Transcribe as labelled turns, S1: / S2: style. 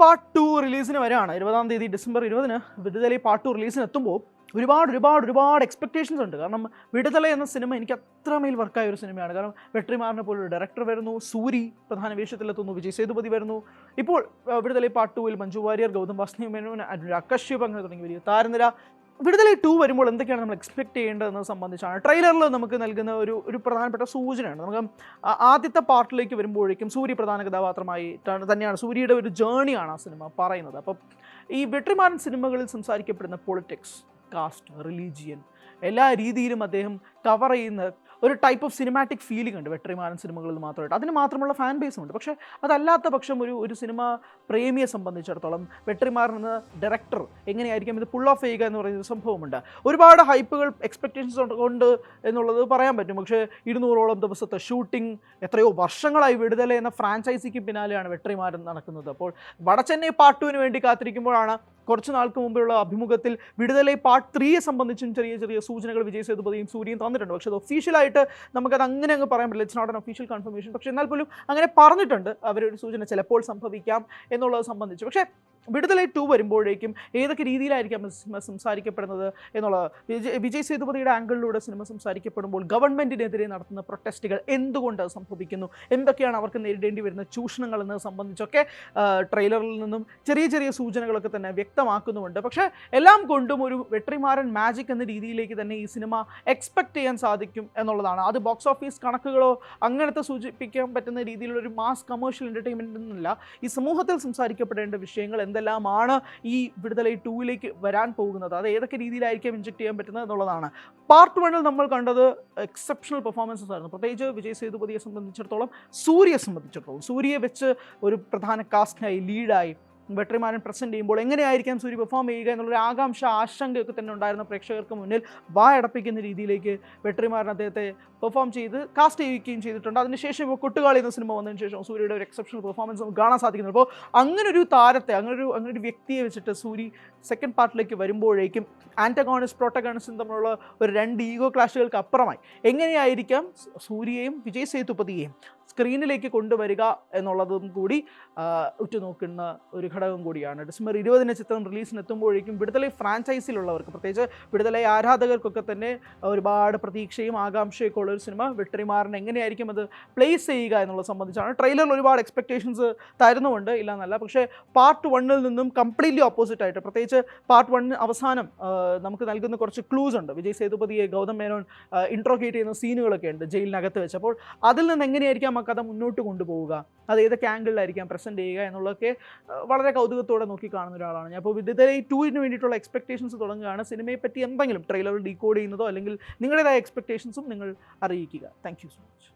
S1: Part two റിലീസിന് വരെയാണ്. ഇരുപതാം തീയതി ഡിസംബർ ഇരുപതിന് വിടുതലൈ പാർട്ട് ടു റിലീസിന് എത്തുമ്പോൾ ഒരുപാട് ഒരുപാട് ഒരുപാട് എക്സ്പെക്ടേഷൻസ് ഉണ്ട്. കാരണം വിടുതല എന്ന സിനിമ എനിക്ക് അത്രമേൽ വർക്കായ ഒരു സിനിമയാണ്. കാരണം വെട്രിമാറിനെ പോലൊരു ഡയറക്ടർ വരുന്നു സൂരി പ്രധാന വേഷത്തിലെത്തുന്നു വിജയ് സേതുപതി വരുന്നു. ഇപ്പോൾ വിടുതല പാർട്ട് ടുവിൽ മഞ്ജു വാര്യർ ഗൗതം വാസ്നി മേനോൻ അനുരാഗ് അങ്ങനെ തുടങ്ങി. വലിയ താരനിര വിടുതലൈ ടു വരുമ്പോൾ എന്തൊക്കെയാണ് നമ്മൾ എക്സ്പെക്ട് ചെയ്യേണ്ടതെന്ന് സംബന്ധിച്ചാണ്. ട്രെയിലറിൽ നമുക്ക് നൽകുന്ന ഒരു ഒരു പ്രധാനപ്പെട്ട സൂചനയാണ്. നമുക്ക് ആദ്യത്തെ പാർട്ടിലേക്ക് വരുമ്പോഴേക്കും സൂര്യ പ്രധാന കഥാപാത്രമായി തന്നെയാണ് സൂര്യയുടെ ഒരു ജേണിയാണ് ആ സിനിമ പറയുന്നത്. അപ്പം ഈ വെട്രിമാരൻ സിനിമകളിൽ സംസാരിക്കപ്പെടുന്ന പൊളിറ്റിക്സ് കാസ്റ്റ് റിലീജിയൻ എല്ലാ രീതിയിലും അദ്ദേഹം കവർ ചെയ്യുന്ന ഒരു ടൈപ്പ് ഓഫ് സിനിമാറ്റിക് ഫീലിംഗ് ഉണ്ട് വെട്ടറിമാരൻ സിനിമകളിൽ മാത്രമായിട്ട്. അതിന് മാത്രമുള്ള ഫാൻ ബേസും ഉണ്ട്. പക്ഷേ അതല്ലാത്ത പക്ഷം ഒരു ഒരു സിനിമ പ്രേമിയെ സംബന്ധിച്ചിടത്തോളം വെട്രിമാരൻ എന്ന ഡയറക്ടർ എങ്ങനെയായിരിക്കും? ഇത് പുൾ ഓഫ് ചെയ്യുക എന്ന് പറയുന്ന സംഭവമുണ്ട്. ഒരുപാട് ഹൈപ്പുകൾ എക്സ്പെക്റ്റേഷൻസ് ഉണ്ട് എന്നുള്ളത് പറയാൻ പറ്റും. പക്ഷേ ഇരുന്നൂറോളം ദിവസത്തെ ഷൂട്ടിംഗ് എത്രയോ വർഷങ്ങളായി വിടുതല എന്ന ഫ്രാഞ്ചൈസിക്ക് പിന്നാലെയാണ് വെട്രിമാരൻ നടക്കുന്നത്. അപ്പോൾ വടച്ചെന്നൈ പാർട്ട് ടുവിന് വേണ്ടി കാത്തിരിക്കുമ്പോഴാണ് കുറച്ച് നാൾക്ക് മുമ്പുള്ള അഭിമുഖത്തിൽ വിടുതലെ പാർട്ട് ത്രീയെ സംബന്ധിച്ചും ചെറിയ ചെറിയ സൂചനകൾ വിജയ് സേതുപതിയും സൂര്യയും തന്നിട്ടുണ്ട്. പക്ഷേ അത് ഒഫീഷ്യലായിട്ട് നമുക്കത് അങ്ങനെ അങ്ങ് പറയാൻ പറ്റില്ല. It's not an official confirmation പക്ഷേ എന്നാൽ പോലും അങ്ങനെ പറഞ്ഞിട്ടുണ്ട്. അവരൊരു സൂചന ചിലപ്പോൾ സംഭവിക്കാം എന്നുള്ളത് സംബന്ധിച്ച്. പക്ഷേ വിടുതലൈ ടു വരുമ്പോഴേക്കും ഏതൊക്കെ രീതിയിലായിരിക്കാം സിനിമ സംസാരിക്കപ്പെടുന്നത് എന്നുള്ളത് വിജയ് വിജയ് സേതുപതിയുടെ ആംഗിളിലൂടെ സിനിമ സംസാരിക്കപ്പെടുമ്പോൾ ഗവൺമെന്റിനെതിരെ നടത്തുന്ന പ്രൊട്ടസ്റ്റുകൾ എന്തുകൊണ്ട് സംഭവിക്കുന്നു? എന്തൊക്കെയാണ് അവർക്ക് നേരിടേണ്ടി വരുന്ന ചൂഷണങ്ങൾ എന്നത് സംബന്ധിച്ചൊക്കെ ട്രെയിലറിൽ നിന്നും ചെറിയ ചെറിയ സൂചനകളൊക്കെ തന്നെ വ്യക്തമാക്കുന്നുമുണ്ട്. പക്ഷേ എല്ലാം കൊണ്ടും ഒരു വെട്രിമാരൻ മാജിക് എന്ന രീതിയിലേക്ക് തന്നെ ഈ സിനിമ എക്സ്പെക്റ്റ് ചെയ്യാൻ സാധിക്കും എന്നുള്ളതാണ്. അത് ബോക്സ് ഓഫീസ് കണക്കുകളോ അങ്ങനത്തെ സൂചിപ്പിക്കാൻ പറ്റുന്ന രീതിയിലുള്ള ഒരു മാസ് കമേഴ്ഷ്യൽ എന്റർടൈൻമെന്റ് എന്നല്ല ഈ സമൂഹത്തിൽ സംസാരിക്കപ്പെടേണ്ട വിഷയങ്ങൾ എന്തെല്ലാമാണ് ഈ വിടുതലൈ ടൂവിലേക്ക് വരാൻ പോകുന്നത്? അത് ഏതൊക്കെ രീതിയിലായിരിക്കും ഇഞ്ചെക്ട് ചെയ്യാൻ പറ്റുന്നത് എന്നുള്ളതാണ്. പാർട്ട് വണ്ണിൽ നമ്മൾ കണ്ടത് എക്സെപ്ഷണൽ പെർഫോമൻസസ് ആയിരുന്നു. പ്രത്യേകിച്ച് വിജയ് സേതുപതിയെ സംബന്ധിച്ചിടത്തോളം സൂര്യയെ സംബന്ധിച്ചിടത്തോളം. സൂര്യയെ വെച്ച് ഒരു പ്രധാന കാസ്റ്റിനായി ലീഡായി വെട്രിമാരൻ പ്രസന്റ് ചെയ്യുമ്പോൾ എങ്ങനെയായിരിക്കാം സൂര്യ പെർഫോം ചെയ്യുക എന്നുള്ളൊരു ആകാംക്ഷ ആശങ്കയൊക്കെ തന്നെ ഉണ്ടായിരുന്ന പ്രേക്ഷകർക്ക് മുന്നിൽ. വായടപ്പിക്കുന്ന രീതിയിലേക്ക് വെട്ടറിമാരൻ അദ്ദേഹത്തെ പെർഫോം ചെയ്ത് കാസ്റ്റ് ചെയ്യുകയും ചെയ്തിട്ടുണ്ട്. അതിനുശേഷം ഇപ്പോൾ കൊട്ടുകാളി എന്ന സിനിമ വന്നതിന് ശേഷം സൂര്യയുടെ ഒരു എക്സെപ്ഷണൽ പെർഫോമൻസ് നമുക്ക് കാണാൻ സാധിക്കുന്നത് അപ്പോൾ അങ്ങനൊരു താരത്തെ അങ്ങനൊരു അങ്ങനൊരു വ്യക്തിയെ വെച്ചിട്ട് സൂരി സെക്കൻഡ് പാർട്ടിലേക്ക് വരുമ്പോഴേക്കും ആന്റഗോണിസ്റ്റ് പ്രോട്ടഗോണിസ്റ്റും തമ്മിലുള്ള ഒരു രണ്ട് ഈഗോ ക്ലാഷുകൾക്ക് അപ്പുറമായി. എങ്ങനെയായിരിക്കാം സൂര്യയെയും വിജയ് സേതുപതിയെയും സ്ക്രീനിലേക്ക് കൊണ്ടുവരിക എന്നുള്ളതും കൂടി ഉറ്റുനോക്കുന്ന ഒരു ഘടകം കൂടിയാണ്. ഡിസംബർ ഇരുപതിന് ചിത്രം റിലീസിന് എത്തുമ്പോഴേക്കും വിടുതലൈ ഫ്രാഞ്ചൈസിലുള്ളവർക്ക് പ്രത്യേകിച്ച് വിടുതലൈ ആരാധകർക്കൊക്കെ തന്നെ ഒരുപാട് പ്രതീക്ഷയും ആകാംക്ഷയൊക്കെ ഉള്ള ഒരു സിനിമ. വെട്രിമാറിന് എങ്ങനെയായിരിക്കും അത് പ്ലേസ് ചെയ്യുക എന്നുള്ളത് സംബന്ധിച്ചാണ്. ട്രെയിലറിൽ ഒരുപാട് എക്സ്പെക്ടേഷൻസ് തരുന്നുമുണ്ട്. ഇല്ല എന്നല്ല പക്ഷേ പാർട്ട് വണ്ണിൽ നിന്നും കംപ്ലീറ്റ്ലി ഓപ്പോസിറ്റ് ആയിട്ട് പ്രത്യേകിച്ച് പാർട്ട് വണ്ണിന് അവസാനം നമുക്ക് നൽകുന്ന കുറച്ച് ക്ലൂസ് ഉണ്ട്. വിജയ് സേതുപതിയെ ഗൗതം മേനോൻ ഇൻട്രോഗേറ്റ് ചെയ്യുന്ന സീനുകളൊക്കെ ഉണ്ട് ജയിലിനകത്ത് വെച്ച് അപ്പോൾ അതിൽ നിന്ന് എങ്ങനെയായിരിക്കാം കഥ മുന്നോട്ട് കൊണ്ടുപോവുക. അത് ഏതൊക്കെ ആംഗിളിലായിരിക്കാം പ്രസന്റ് ചെയ്യുക എന്നുള്ളതൊക്കെ വളരെ കൗതുകത്തോടെ നോക്കി കാണുന്ന ഒരാളാണ് ഞാൻ. അപ്പോൾ വിദ്യുതലൈ ടൂവിന് വേണ്ടിയിട്ടുള്ള എക്സ്പെക്ടേഷൻസ് തുടങ്ങുകയാണ്. സിനിമയെ പറ്റി എന്തെങ്കിലും ട്രെയിലർ ഡീകോഡ് ചെയ്യുന്നതോ അല്ലെങ്കിൽ നിങ്ങളുടേതായ എക്സ്പെക്ടേഷൻസും നിങ്ങൾ അറിയിക്കുക. Thank so much